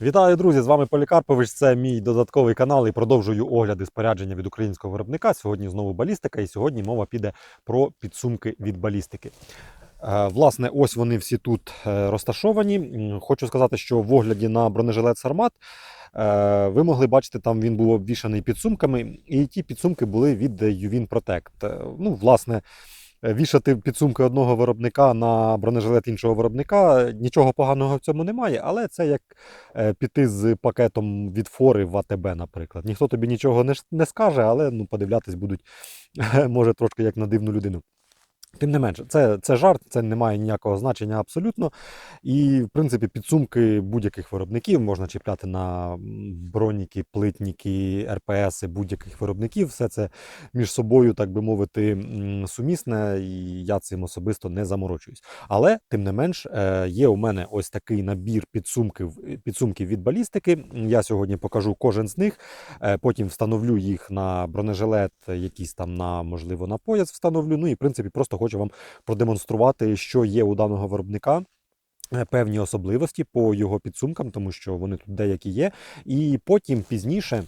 Вітаю, друзі! З вами Полікарпович. Це мій додатковий канал і продовжую огляди спорядження від українського виробника. Сьогодні знову балістика, і сьогодні мова піде про підсумки від балістики. Е, Власне, ось вони всі тут е, розташовані. Хочу сказати, що в огляді на бронежилет Сармат е, ви могли бачити, там він був обвішаний підсумками, і ті підсумки були від Protect. Е, Ну, власне, вішати підсумки одного виробника на бронежилет іншого виробника нічого поганого в цьому немає, але це як е, піти з пакетом від фори в АТБ, наприклад. Ніхто тобі нічого не скаже, але ну, подивлятись будуть, може, трошки як на дивну людину. Тим не менше, це, це жарт, це не має ніякого значення абсолютно. І, в принципі, підсумки будь-яких виробників можна чіпляти на броніки, плитніки, РПСи будь-яких виробників. Все це між собою, так би мовити, сумісне, і я цим особисто не заморочуюсь. Але, тим не менш, е, є у мене ось такий набір підсумків, підсумків від балістики. Я сьогодні покажу кожен з них. Е, Потім встановлю їх на бронежилет, якийсь там на можливо на пояс встановлю. Ну і в принципі просто хочу вам продемонструвати, що є у даного виробника. е, Певні особливості по його підсумкам, тому що вони тут деякі є. І потім пізніше,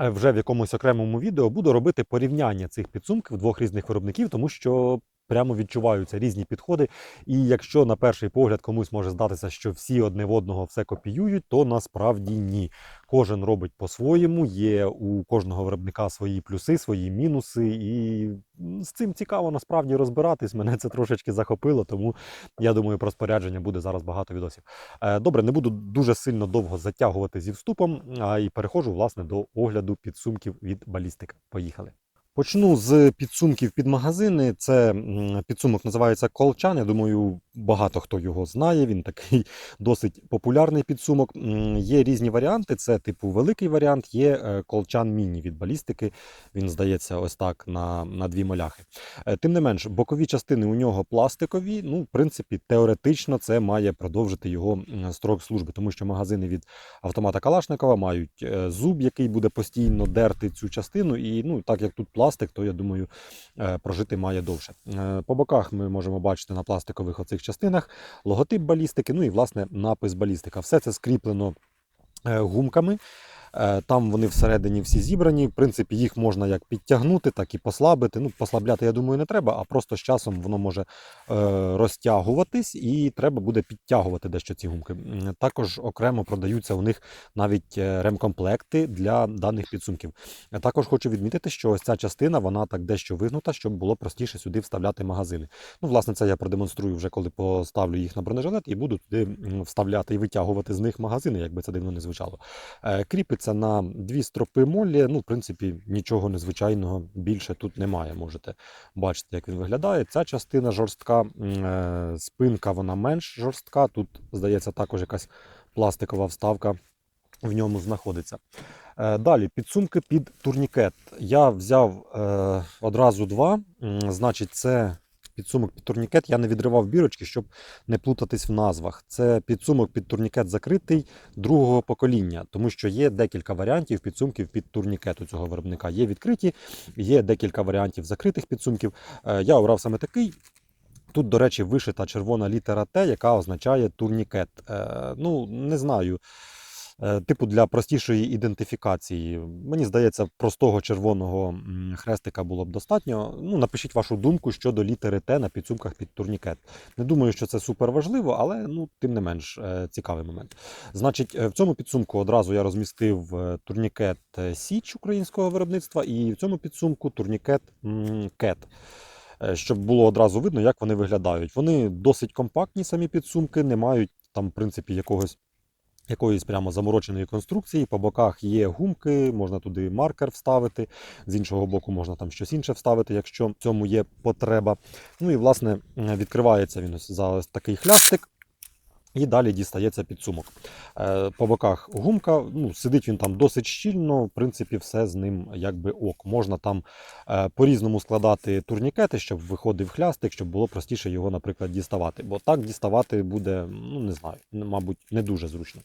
е, вже в якомусь окремому відео, буду робити порівняння цих підсумків двох різних виробників, тому що прямо відчуваються різні підходи. І якщо на перший погляд комусь може здатися, що всі одне в одного все копіюють, то насправді ні. Кожен робить по-своєму, є у кожного виробника свої плюси, свої мінуси, і з цим цікаво насправді розбиратись. Мене це трошечки захопило, тому я думаю, про спорядження буде зараз багато відосів. Е, Добре, не буду дуже сильно довго затягувати зі вступом, а і переходжу власне до огляду підсумків від балістика. Поїхали. Почну з підсумків під магазини. Це підсумок називається Колчан. Я думаю, багато хто його знає. Він такий досить популярний підсумок. Є різні варіанти. Це типу великий варіант, є е, Колчан Міні від балістики. Він здається ось так на, на дві маляхи. Е, Тим не менш, бокові частини у нього пластикові. Ну, в принципі, теоретично це має продовжити його строк служби, тому що магазини від автомата Калашникова мають е, зуб, який буде постійно дерти цю частину. І ну, так як тут пластик, то я думаю, прожити має довше. По боках ми можемо бачити на пластикових оцих частинах логотип балістики, ну і власне напис балістика. Все це скріплено е, гумками. Е, Там вони всередині всі зібрані. В принципі, їх можна як підтягнути, так і послабити. Ну, послабляти, я думаю, не треба, а просто з часом воно може е, розтягуватись, і треба буде підтягувати дещо ці гумки. Також окремо продаються у них навіть е, ремкомплекти для даних підсумків. Також хочу відмітити, що ось ця частина вона так дещо вигнута, щоб було простіше сюди вставляти магазини. Ну, власне, це я продемонструю вже коли поставлю їх на бронежилет і буду туди вставляти і витягувати з них магазини, якби це дивно не звучало. Е, Кріпиться на дві стропи молі. Ну, в принципі, нічого незвичайного більше тут немає. Можете бачити, як він виглядає. Ця частина жорстка, е, спинка вона менш жорстка. Тут, здається, також якась пластикова вставка в ньому знаходиться. Е, Далі підсумки під турнікет. Я взяв е, одразу два. Значить, це підсумок під турнікет. Я не відривав бірочки, щоб не плутатись в назвах. Це підсумок під турнікет закритий другого покоління, тому що є декілька варіантів підсумків під турнікет у цього виробника. Є відкриті, є декілька варіантів закритих підсумків. Е, Я обрав саме такий. Тут, до речі, вишита червона літера Т, яка означає турнікет. Е, ну, не знаю. Е, Типу для простішої ідентифікації. Мені здається, простого червоного хрестика було б достатньо. Ну, напишіть вашу думку щодо літери Т на підсумках під турнікет. Не думаю, що це супер важливо, але ну, тим не менш е, цікавий момент. Значить, е, в цьому підсумку одразу я розмістив турнікет Січ українського виробництва, і в цьому підсумку турнікет Кет. Щоб було одразу видно, як вони виглядають. Вони досить компактні, самі підсумки, не мають там, в принципі, якогось якоїсь прямо замороченої конструкції. По боках є гумки, можна туди маркер вставити. З іншого боку, можна там щось інше вставити, якщо в цьому є потреба. Ну і власне відкривається він ось за такий хлястик. І далі дістається підсумок. Е, По боках гумка, ну, сидить він там досить щільно, в принципі, все з ним якби ок. Можна там е, по-різному складати турнікети, щоб виходив хлястик, щоб було простіше його, наприклад, діставати. Бо так діставати буде, ну не знаю, мабуть, не дуже зручно.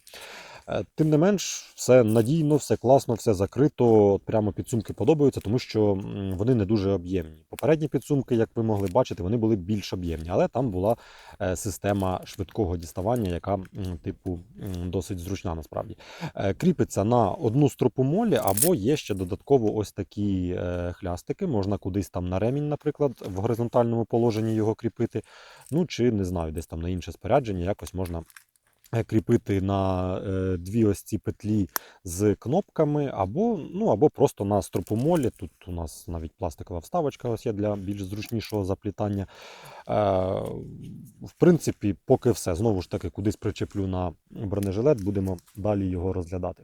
Е, Тим не менш, все надійно, все класно, все закрито. Прямо підсумки подобаються, тому що вони не дуже об'ємні. Попередні підсумки, як ви могли бачити, вони були більш об'ємні, але там була е, система швидкого діставання, яка типу досить зручна насправді. Е, Кріпиться на одну стропу молі, або є ще додатково ось такі хлястики. Можна кудись там на ремінь, наприклад, в горизонтальному положенні його кріпити. Ну чи не знаю, десь там на інше спорядження якось можна кріпити на е, дві ось ці петлі з кнопками, або, ну, або просто на стропомолі. Тут у нас навіть пластикова вставочка ось є для більш зручнішого заплітання. Е, в принципі, поки все. Знову ж таки, кудись причеплю на бронежилет, будемо далі його розглядати.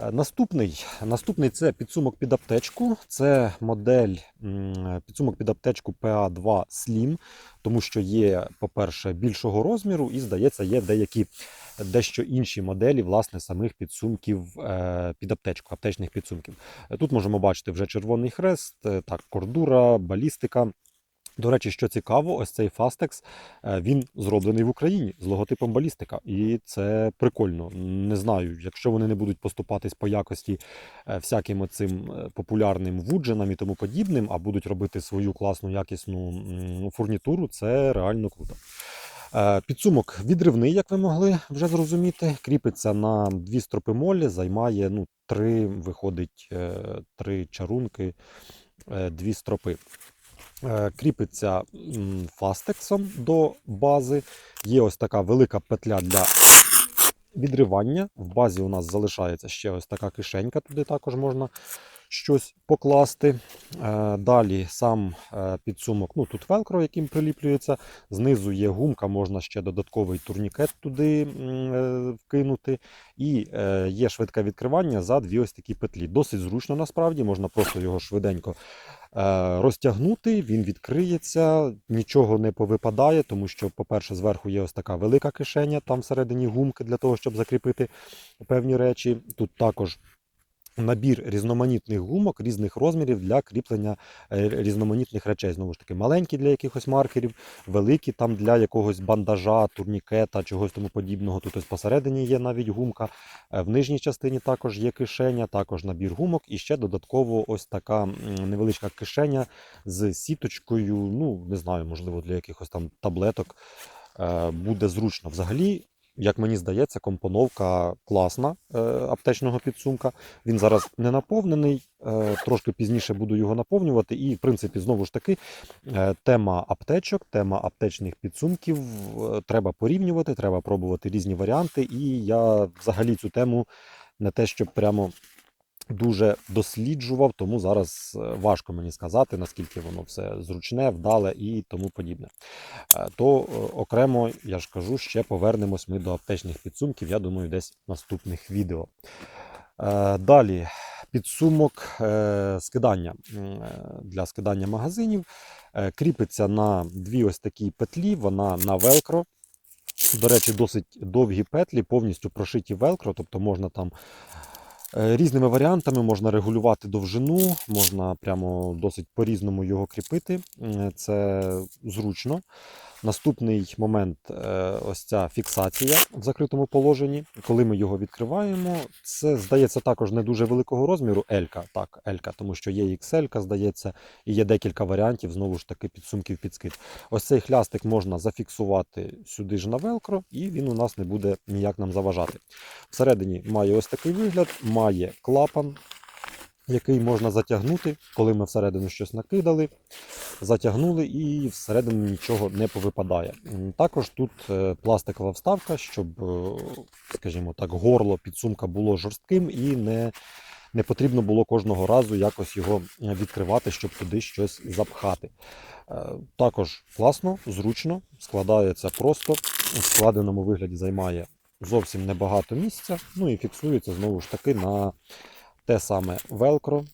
Е, Наступний, наступний це підсумок під аптечку. Це модель підсумок під аптечку PA2 Slim, тому що є, по-перше, більшого розміру, і, здається, є деякі дещо інші моделі власне самих підсумків е, під аптечку, аптечних підсумків. Е, Тут можемо бачити вже червоний хрест, е, так, кордура, балістика. До речі, що цікаво, ось цей Fastex, він зроблений в Україні з логотипом балістика, і це прикольно. Не знаю, якщо вони не будуть поступатись по якості всяким цим популярним вудженам і тому подібним, а будуть робити свою класну якісну фурнітуру, це реально круто. Е, Підсумок відривний, як ви могли вже зрозуміти, кріпиться на дві стропи молі, займає ну, три, виходить, е, три чарунки, е, дві стропи. Кріпиться фастексом до бази. Є ось така велика петля для відривання. В базі у нас залишається ще ось така кишенька, туди також можна щось покласти. Е, Далі сам е, підсумок, ну тут велкро, яким приліплюється. Знизу є гумка, можна ще додатковий турнікет туди е, вкинути. І є швидке відкривання за дві ось такі петлі. Досить зручно насправді, можна просто його швиденько розтягнути, він відкриється, нічого не повипадає, тому що, по-перше, зверху є ось така велика кишеня, там всередині гумки для того, щоб закріпити певні речі. Тут також набір різноманітних гумок різних розмірів для кріплення е, різноманітних речей. Знову ж таки, маленькі для якихось маркерів, великі там для якогось бандажа, турнікета, чогось тому подібного. Тут ось посередині є навіть гумка. Е, В нижній частині також є кишеня, також набір гумок, і ще додатково ось така невеличка кишеня з сіточкою. Ну, не знаю, можливо, для якихось там таблеток е, буде зручно. Взагалі, як мені здається, компоновка класна е, аптечного підсумка. Він зараз не наповнений, е, трошки пізніше буду його наповнювати. І, в принципі, знову ж таки, е, тема аптечок, тема аптечних підсумків треба порівнювати, треба пробувати різні варіанти. І я взагалі цю тему не те, щоб прямо. Дуже досліджував, тому зараз е, важко мені сказати, наскільки воно все зручне, вдале і тому подібне. Е, То е, окремо, я ж кажу, ще повернемось ми до аптечних підсумків, я думаю, десь в наступних відео. Далі підсумок скидання для скидання магазинів. Кріпиться на дві ось такі петлі, вона на велкро. До речі, досить довгі петлі, повністю прошиті велкро, тобто можна там різними варіантами можна регулювати довжину, можна прямо досить по-різному його кріпити. Це зручно. Наступний момент е, ось ця фіксація в закритому положенні. Коли ми його відкриваємо, це здається також не дуже великого розміру L-ка, так, L-ка, тому що є XL, здається, і є декілька варіантів знову ж таки підсумків під скид. Ось цей хлястик можна зафіксувати сюди ж на велкро, і він у нас не буде ніяк нам заважати. Всередині має ось такий вигляд, має клапан. Який можна затягнути, коли ми всередину щось накидали, затягнули і всередину нічого не повипадає. Також тут е, пластикова вставка, щоб, е, скажімо так, горло підсумка було жорстким і не, не потрібно було кожного разу якось його е, відкривати, щоб туди щось запхати. Також класно, зручно, складається просто, у складеному вигляді займає зовсім небагато місця, ну і фіксується знову ж таки на те саме велкро,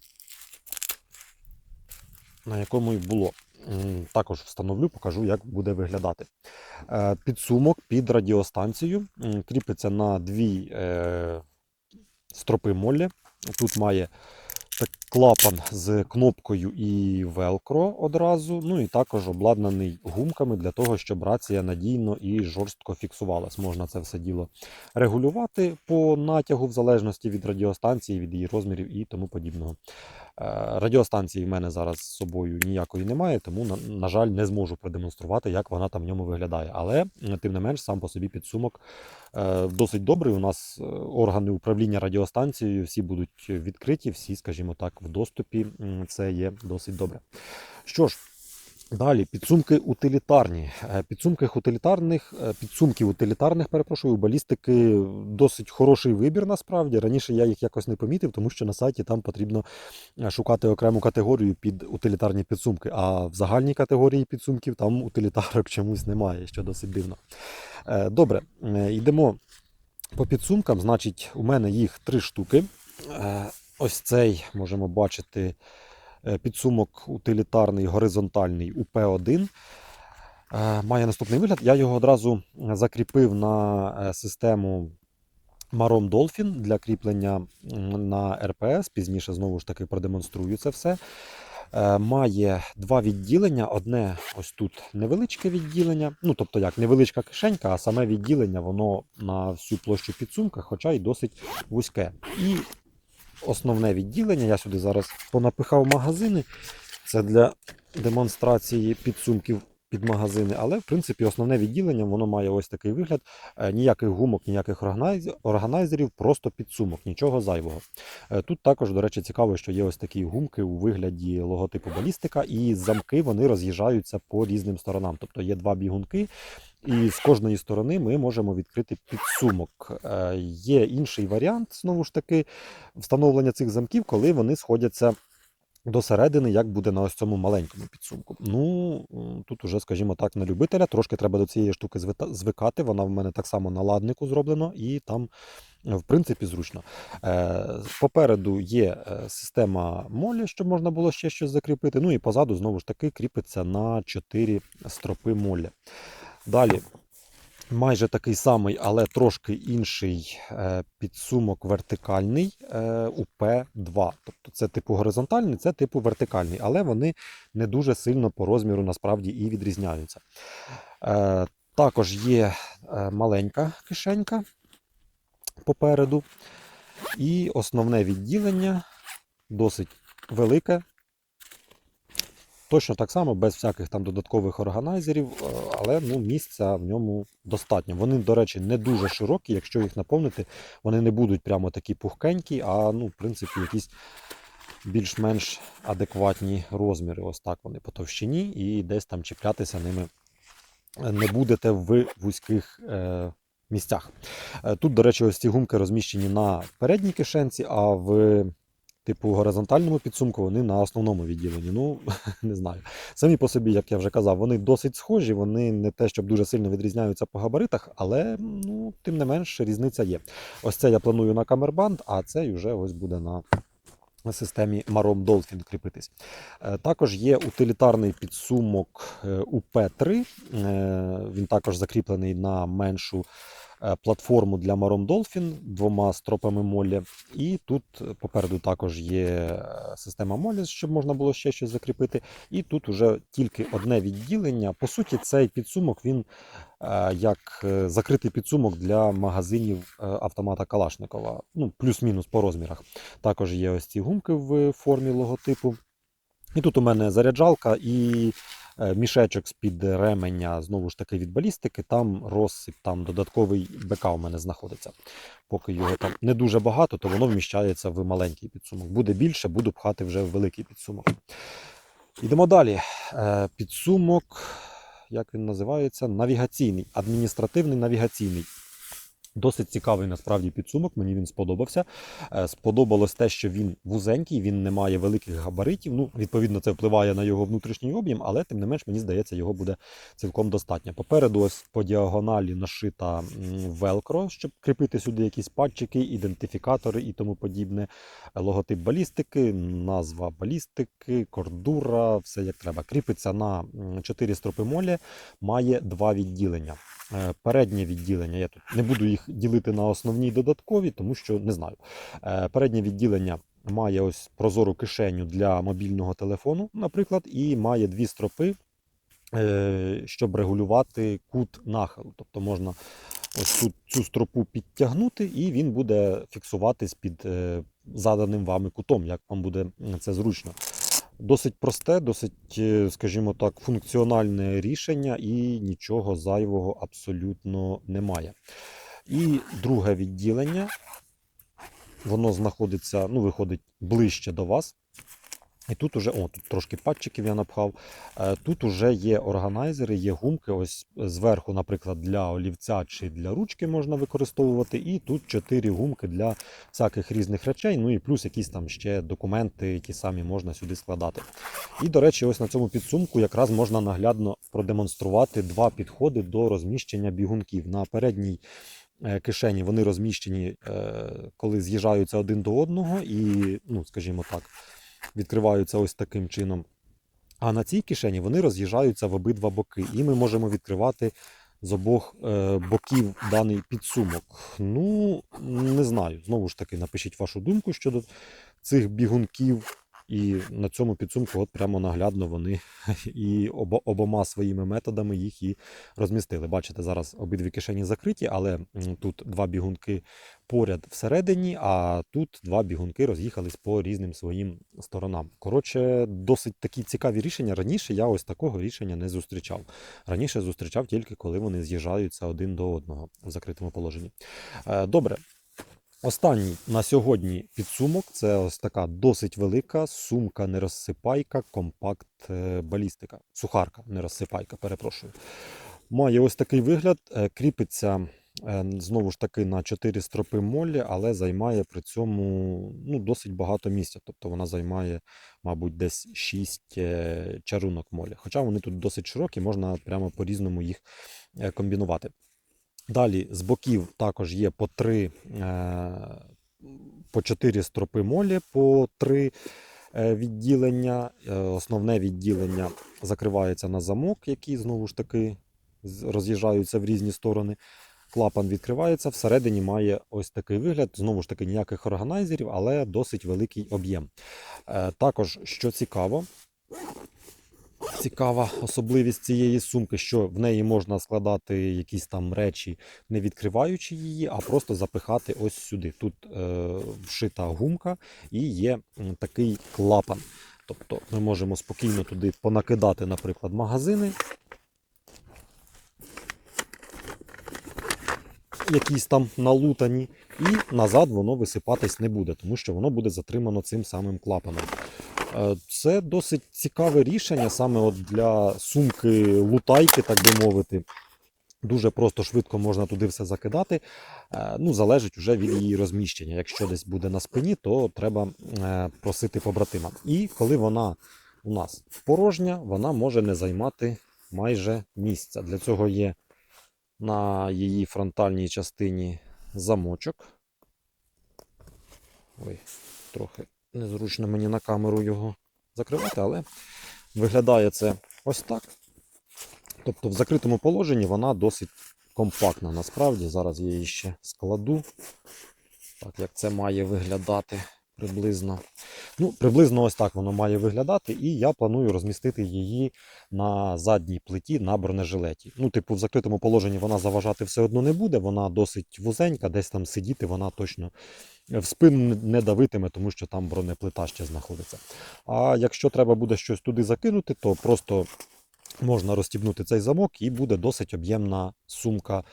на якому і було. Також встановлю, покажу, як буде виглядати. Е, Підсумок під радіостанцію кріпиться на дві е, стропи молі. Тут має так, клапан з кнопкою і велкро одразу. Ну і також обладнаний гумками для того, щоб рація надійно і жорстко фіксувалась. Можна це все діло регулювати по натягу, в залежності від радіостанції, від її розмірів і тому подібного. Е, Радіостанції в мене зараз з собою ніякої немає, тому, на, на жаль, не зможу продемонструвати, як вона там в ньому виглядає. Але тим не менш, сам по собі підсумок е, досить добрий. У нас е, органи управління радіостанцією всі будуть відкриті, всі, скажімо так, в доступі. Це є досить добре. Що ж. Далі підсумки утилітарні. Е, Підсумки утилітарних, е, підсумки утилітарних, перепрошую, балістики досить хороший вибір насправді. Раніше я їх якось не помітив, тому що на сайті там потрібно е, шукати окрему категорію під утилітарні підсумки. А в загальній категорії підсумків там утилітарок чомусь немає, що досить дивно. Добре, йдемо по підсумкам. Значить, у мене їх три штуки. Ось цей можемо бачити підсумок утилітарний горизонтальний УП1. Е, Має наступний вигляд. Я його одразу закріпив на е, систему Marom Dolphin для кріплення на РПС. Пізніше знову ж таки продемонструю це все. Е, Має два відділення. Одне ось тут невеличке відділення. Ну, тобто як невеличка кишенька, а саме відділення воно на всю площу підсумка, хоча й досить вузьке. І основне відділення. Я сюди зараз понапихав магазини. Це для демонстрації підсумків під магазини. Але, в принципі, основне відділення воно має ось такий вигляд. Е, Ніяких гумок, ніяких органайзерів, просто підсумок, нічого зайвого. Е, Тут також, до речі, цікаво, що є ось такі гумки у вигляді логотипу балістика, і замки вони роз'їжджаються по різним сторонам. Тобто є два бігунки. І з кожної сторони ми можемо відкрити підсумок. Е, Є інший варіант, знову ж таки, встановлення цих замків, коли вони сходяться до середини, як буде на ось цьому маленькому підсумку. Ну, тут уже, скажімо так, на любителя. Трошки треба до цієї штуки звикати. Вона в мене так само на ладнику зроблено, і там, е, в принципі, зручно. Е, Попереду є система молі, щоб можна було ще щось закріпити. Ну і позаду, знову ж таки, кріпиться на 4 стропи молі. Далі. Майже такий самий, але трошки інший е, підсумок вертикальний е, УП-2. Тобто це типу горизонтальний, це типу вертикальний, але вони не дуже сильно по розміру насправді і відрізняються. Е, також є маленька кишенька попереду. І основне відділення досить велике. Точно так само, без всяких там додаткових органайзерів, е, але ну, місця в ньому достатньо. Вони, до речі, не дуже широкі. Якщо їх наповнити, вони не будуть прямо такі пухкенькі, а ну, в принципі, якісь більш-менш адекватні розміри. Ось так вони по товщині, і десь там чіплятися ними не будете в вузьких е, місцях. Е, Тут, до речі, ось ці гумки розміщені на передній кишенці, а в типу горизонтальному підсумку вони на основному відділенні. Ну, не знаю. Самі по собі, як я вже казав, вони досить схожі, вони не те, щоб дуже сильно відрізняються по габаритах, але ну, тим не менш різниця є. Ось це я планую на камербанд, а цей вже ось буде на системі Marom Dolphin кріпитись. Е, Також є утилітарний підсумок е, УП-3. Е, Він також закріплений на меншу платформу для Marom Dolphin двома стропами молі. І тут попереду також є е, система молі, щоб можна було ще щось закріпити. І тут уже тільки одне відділення. По суті, цей підсумок він е, як е, закритий підсумок для магазинів е, автомата Калашникова. Ну, плюс-мінус по розмірах. Також є ось ці гумки в формі логотипу. І тут у мене заряджалка і е, мішечок з-під ременя, знову ж таки, від балістики. Там розсип, там додатковий БК у мене знаходиться. Поки його там не дуже багато, то воно вміщається в маленький підсумок. Буде більше, буду пхати вже в великий підсумок. Йдемо далі. Е, Підсумок, як він називається? Навігаційний, адміністративний навігаційний. Досить цікавий насправді підсумок, мені він сподобався. Е, Сподобалось те, що він вузенький, він не має великих габаритів. Ну, відповідно, це впливає на його внутрішній об'єм, але тим не менш, мені здається, його буде цілком достатньо. Попереду ось по діагоналі нашита велкро, щоб кріпити сюди якісь патчики, ідентифікатори і тому подібне. Логотип балістики, назва балістики, кордура, все як треба. Кріпиться на 4 стропи молі, має два відділення. Е, Переднє відділення, я тут не буду їх ділити на основні і додаткові, тому що не знаю. Е, Переднє відділення має ось прозору кишеню для мобільного телефону, наприклад, і має дві стропи, е, щоб регулювати кут нахилу. Тобто можна ось тут цю стропу підтягнути, і він буде фіксуватись під е, заданим вами кутом, як вам буде це зручно. Досить просте, досить, скажімо так, функціональне рішення і нічого зайвого абсолютно немає. І друге відділення, воно знаходиться, ну, виходить ближче до вас. І тут уже, о, тут трошки патчиків я напхав. Е, Тут уже є органайзери, є гумки. Ось зверху, наприклад, для олівця чи для ручки можна використовувати. І тут чотири гумки для всяких різних речей. Ну і плюс якісь там ще документи, які самі можна сюди складати. І, до речі, ось на цьому підсумку якраз можна наглядно продемонструвати два підходи до розміщення бігунків. На передній кишені вони розміщені, е, коли з'їжджаються один до одного, і, ну, скажімо так, відкриваються ось таким чином. А на цій кишені вони роз'їжджаються в обидва боки, і ми можемо відкривати з обох е, боків даний підсумок. Ну, не знаю. Знову ж таки, напишіть вашу думку щодо цих бігунків. І на цьому підсумку, от прямо наглядно вони і обома своїми методами їх і розмістили. Бачите, зараз обидві кишені закриті, але тут два бігунки поряд всередині, а тут два бігунки роз'їхались по різним своїм сторонам. Коротше, досить такі цікаві рішення. Раніше я ось такого рішення не зустрічав. Раніше зустрічав тільки коли вони з'їжджаються один до одного в закритому положенні. Е, Добре. Останній на сьогодні підсумок це ось така досить велика сумка нерозсипайка, компакт е, балістика. Сухарка, нерозсипайка, перепрошую. Має ось такий вигляд, е, кріпиться е, знову ж таки на 4 стропи молі, але займає при цьому ну, досить багато місця. Тобто вона займає, мабуть, десь 6 чарунок молі. Хоча вони тут досить широкі, можна прямо по-різному їх комбінувати. Далі з боків також є по 3, по 4 стропи молі, по 3 відділення. Е, Основне відділення закривається на замок, який знову ж таки роз'їжджаються в різні сторони. Клапан відкривається, всередині має ось такий вигляд. Знову ж таки, ніяких органайзерів, але досить великий об'єм. Е, Також, що цікаво, цікава особливість цієї сумки, що в неї можна складати якісь там речі, не відкриваючи її, а просто запихати ось сюди. Тут е, вшита гумка і є такий клапан. Тобто ми можемо спокійно туди понакидати, наприклад, магазини. Якісь там налутані, і назад воно висипатись не буде, тому що воно буде затримано цим самим клапаном. Е, Це досить цікаве рішення саме от для сумки лутайки, так би мовити. Дуже просто швидко можна туди все закидати. Е, Ну, залежить вже від її розміщення. Якщо десь буде на спині, то треба е, просити побратима. І коли вона у нас порожня, вона може не займати майже місця. Для цього є на її фронтальній частині замочок. Ой, трохи незручно мені на камеру його закривати, але виглядає це ось так. Тобто в закритому положенні вона досить компактна насправді. Зараз я її ще складу. Так, як це має виглядати приблизно. Ну, приблизно ось так воно має виглядати, і я планую розмістити її на задній плиті на бронежилеті. Ну, типу, в закритому положенні вона заважати все одно не буде, вона досить вузенька, десь там сидіти, вона точно в спину не давитиме, тому що там бронеплита ще знаходиться. А якщо треба буде щось туди закинути, то просто можна розстібнути цей замок і буде досить об'ємна сумка,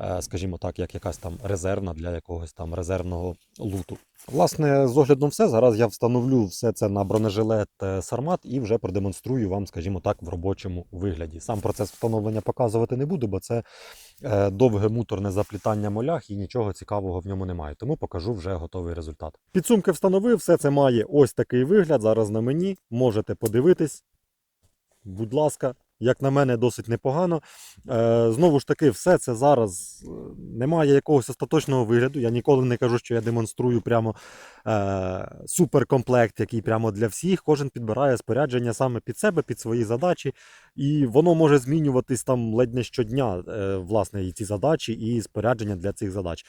е, скажімо так, як якась там резервна для якогось там резервного луту. Власне, з оглядом все. Зараз я встановлю все це на бронежилет е, Сармат і вже продемонструю вам, скажімо так, в робочому вигляді. Сам процес встановлення показувати не буду, бо це е, довге муторне заплітання молях і нічого цікавого в ньому немає. Тому покажу вже готовий результат. Підсумки встановив, все це має ось такий вигляд. Зараз на мені можете подивитись. Будь ласка, як на мене, досить непогано. Е, знову ж таки, все це зараз е, немає якогось остаточного вигляду. Я ніколи не кажу, що я демонструю прямо е, суперкомплект, який прямо для всіх. Кожен підбирає спорядження саме під себе, під свої задачі, і воно може змінюватись там ледь не щодня, власне, і ці задачі, і спорядження для цих задач.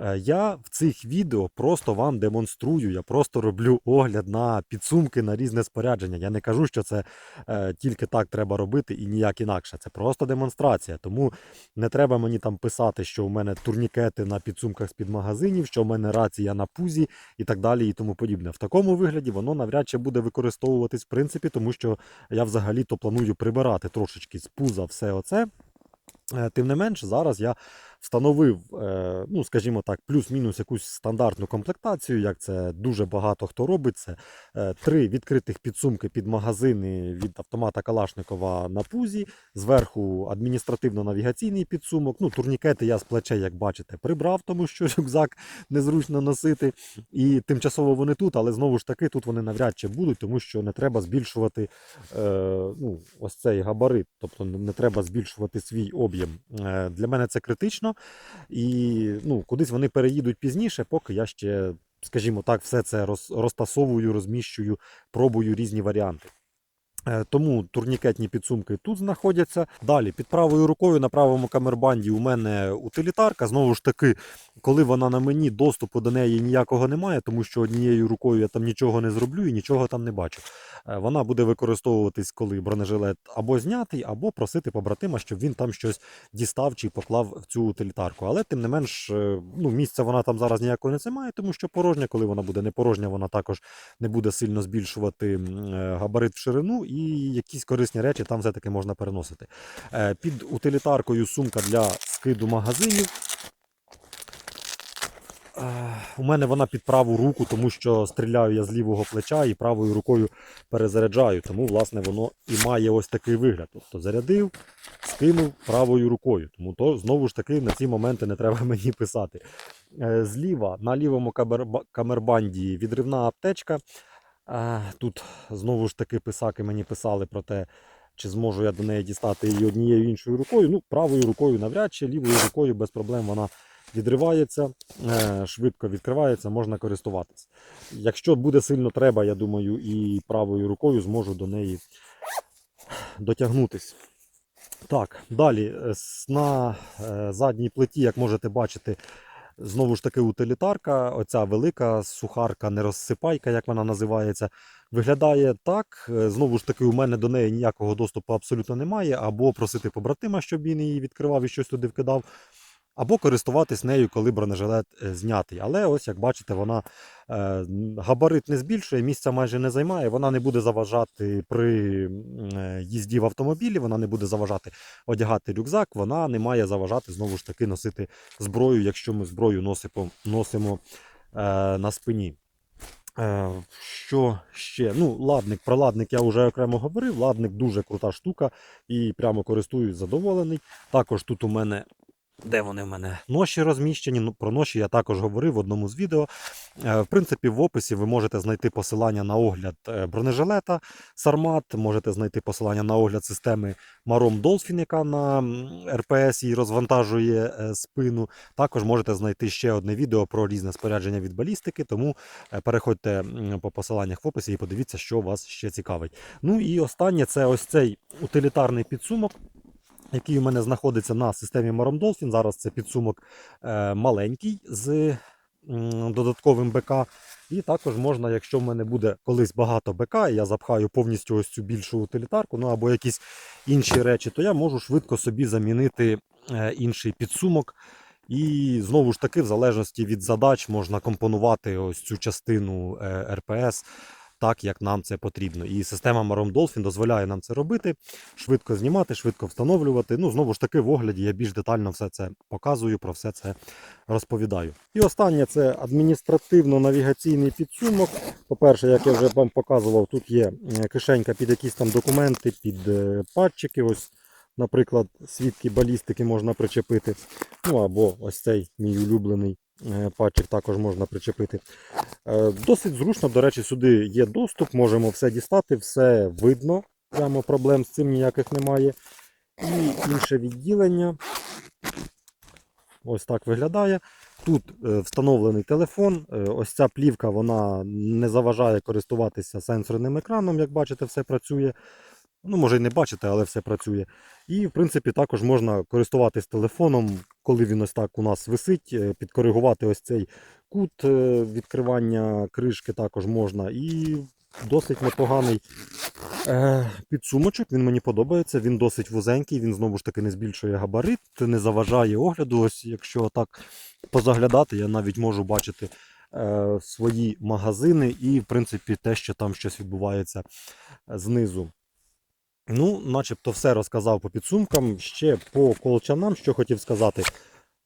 Е, Я в цих відео просто вам демонструю, я просто роблю огляд на підсумки на різне спорядження. Я не кажу, що це е, тільки так треба робити і ніяк інакше. Це просто демонстрація. Тому не треба мені там писати, що у мене турнікети на підсумках з-під магазинів, що у мене рація на пузі і так далі, і тому подібне. В такому вигляді воно навряд чи буде використовуватись в принципі, тому що я взагалі-то планую прибирати трошечки з пуза все оце. Е, Тим не менш, зараз я встановив, е, ну скажімо так, плюс-мінус якусь стандартну комплектацію, як це дуже багато хто робить. Це е, три відкритих підсумки під магазини від автомата Калашникова на пузі, зверху адміністративно-навігаційний підсумок. Ну, турнікети я з плечей, як бачите, прибрав, тому що рюкзак незручно носити. І тимчасово вони тут, але знову ж таки тут вони навряд чи будуть, тому що не треба збільшувати е, ну, ось цей габарит, тобто не треба збільшувати свій об'єм. Е, для мене це критично. І ну, кудись вони переїдуть пізніше, поки я ще, скажімо так, все це роз, розтасовую, розміщую, пробую різні варіанти. Е, Тому турнікетні підсумки тут знаходяться. Далі, під правою рукою на правому камербанді у мене утилітарка. Знову ж таки, коли вона на мені, доступу до неї ніякого немає, тому що однією рукою я там нічого не зроблю і нічого там не бачу. Е, Вона буде використовуватись, коли бронежилет або знятий, або просити побратима, щоб він там щось дістав чи поклав в цю утилітарку. Але тим не менш, е, ну, місця вона там зараз ніякого не займає, тому що порожня, коли вона буде не порожня, вона також не буде сильно збільшувати габарит в ширину, і якісь корисні речі там все-таки можна переносити. Е, Під утилітаркою сумка для скиду магазинів. Е, У мене вона під праву руку, тому що стріляю я з лівого плеча і правою рукою перезаряджаю. Тому, власне, воно і має ось такий вигляд. Тобто зарядив, скинув правою рукою. Тому то знову ж таки на ці моменти не треба мені писати. Е, Зліва на лівому камербанді відривна аптечка. Е, Тут знову ж таки писаки мені писали про те, чи зможу я до неї дістати її однією іншою рукою. Ну, правою рукою навряд чи, лівою рукою без проблем вона відривається, е, швидко відкривається, можна користуватись. Якщо буде сильно треба, я думаю, і правою рукою зможу до неї дотягнутись. Так, далі е, на задній плиті, як можете бачити, знову ж таки утилітарка, оця велика сухарка, нерозсипайка, як вона називається, виглядає так. Е, Знову ж таки, у мене до неї ніякого доступу абсолютно немає. Або просити побратима, щоб він її відкривав і щось туди вкидав, або користуватись нею, коли бронежилет е, знятий. Але ось як бачите, вона е, габарит не збільшує, місця майже не займає. Вона не буде заважати при е, їзді в автомобілі, вона не буде заважати одягати рюкзак, вона не має заважати знову ж таки носити зброю, якщо ми зброю носимо, на спині. Що ще? Ну, ладник, про ладник я вже окремо говорив. Ладник дуже крута штука і прямо користуюсь задоволений. Також тут у мене. Де вони в мене? Ноші розміщені. Ну, про ноші я також говорив в одному з відео. Е, В принципі, в описі ви можете знайти посилання на огляд е, бронежилета Сармат, можете знайти посилання на огляд системи Marom Dolphin, яка на РПС і розвантажує е, спину. Також можете знайти ще одне відео про різне спорядження від балістики, тому переходьте по посиланнях в описі і подивіться, що вас ще цікавить. Ну і останнє це ось цей утилітарний підсумок. Який у мене знаходиться на системі Marom Dolphin. Зараз це підсумок е, маленький з додатковим БК. І також можна, якщо в мене буде колись багато БК, і я запхаю повністю ось цю більшу утилітарку, ну або якісь інші речі, то я можу швидко собі замінити е, інший підсумок. І знову ж таки, в залежності від задач, можна компонувати ось цю частину е, РПС так, як нам це потрібно. І система Marom Dolphin дозволяє нам це робити, швидко знімати, швидко встановлювати. Ну, знову ж таки, в огляді я більш детально все це показую, про все це розповідаю. І останнє це адміністративно-навігаційний підсумок. По-перше, як я вже вам показував, тут є е, кишенька під якісь там документи, під е, патчики. Ось, наприклад, свідки балістики можна причепити. Ну або ось цей мій улюблений е, патчик також можна причепити. Е, Досить зручно, до речі, сюди є доступ, можемо все дістати, все видно. Прямо проблем з цим ніяких немає. І інше відділення. Ось так виглядає. Тут е, встановлений телефон. Ось ця плівка вона не заважає користуватися сенсорним екраном. Як бачите, все працює. Ну, може і не бачите, але все працює. І, в принципі, також можна користуватись телефоном, коли він ось так у нас висить, е, підкоригувати ось цей кут е, відкривання кришки також можна. І досить непоганий е, підсумочок. Він мені подобається. Він досить вузенький, він знову ж таки не збільшує габарит, не заважає огляду. Ось якщо так позаглядати, я навіть можу бачити свої магазини і, в принципі, те, що там щось відбувається знизу. Ну, начебто все розказав по підсумкам. Ще по колчанам, що хотів сказати.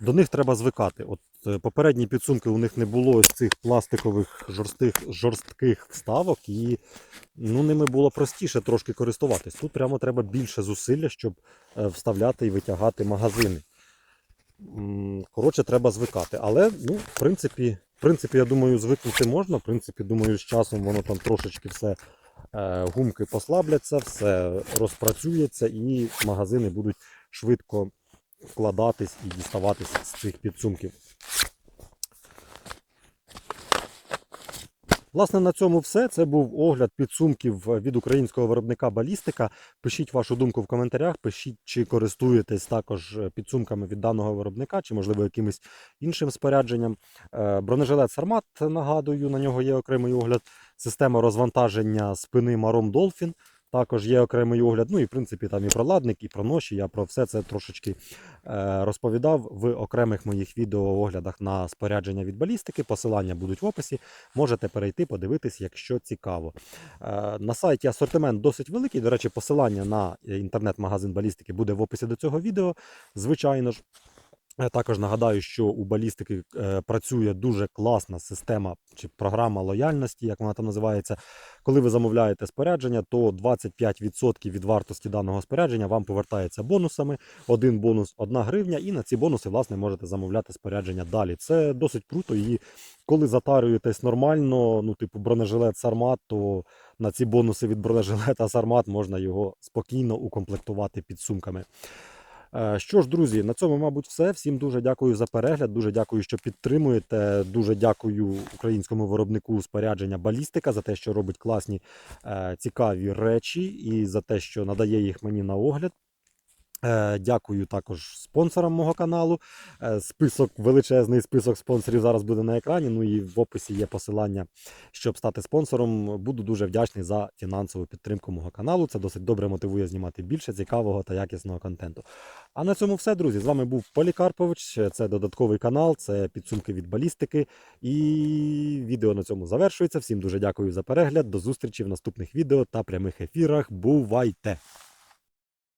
До них треба звикати. От е, попередні підсумки у них не було ось цих пластикових жорстких, жорстких вставок, і ну, ними було простіше трошки користуватись. Тут прямо треба більше зусилля, щоб е, вставляти і витягати магазини. Коротше, треба звикати. Але, ну, в принципі, в принципі, я думаю, звикнути можна. В принципі, думаю, з часом воно там трошечки все гумки послабляться, все розпрацюється і магазини будуть швидко вкладатись і діставатись з цих підсумків. Власне, на цьому все. Це був огляд підсумків від українського виробника Балістика. Пишіть вашу думку в коментарях, пишіть, чи користуєтесь також підсумками від даного виробника, чи, можливо, якимось іншим спорядженням. Е, Бронежилет Сармат, нагадую, на нього є окремий огляд. Система розвантаження спини Маром Долфін. Також є окремий огляд. Ну і в принципі там і про ладник, і про ноші. Я про все це трошечки е, розповідав в окремих моїх відеооглядах на спорядження від балістики. Посилання будуть в описі. Можете перейти, подивитись, якщо цікаво. Е, на сайті асортимент досить великий. До речі, посилання на інтернет-магазин балістики буде в описі до цього відео. Звичайно ж. Е, Також нагадаю, що у балістики е, працює дуже класна система чи програма лояльності, як вона там називається. Коли ви замовляєте спорядження, то 25% від вартості даного спорядження вам повертається бонусами. Один бонус 1 гривня, і на ці бонуси власне можете замовляти спорядження далі. Це досить круто. І коли затарюєтесь нормально, ну типу бронежилет Сармат, то на ці бонуси від бронежилета Сармат можна його спокійно укомплектувати підсумками. Е, Що ж, друзі, на цьому, мабуть, все. Всім дуже дякую за перегляд. Дуже дякую, що підтримуєте. Дуже дякую українському виробнику спорядження Балістика за те, що робить класні е, цікаві речі, і за те, що надає їх мені на огляд. Е, Дякую також спонсорам мого каналу. Е, Список, величезний список спонсорів зараз буде на екрані. Ну і в описі є посилання, щоб стати спонсором. Буду дуже вдячний за фінансову підтримку мого каналу. Це досить добре мотивує знімати більше цікавого та якісного контенту. А на цьому все, друзі. З вами був Полікарпович. Це додатковий канал, це підсумки від балістики. І відео на цьому завершується. Всім дуже дякую за перегляд. До зустрічі в наступних відео та прямих ефірах. Бувайте!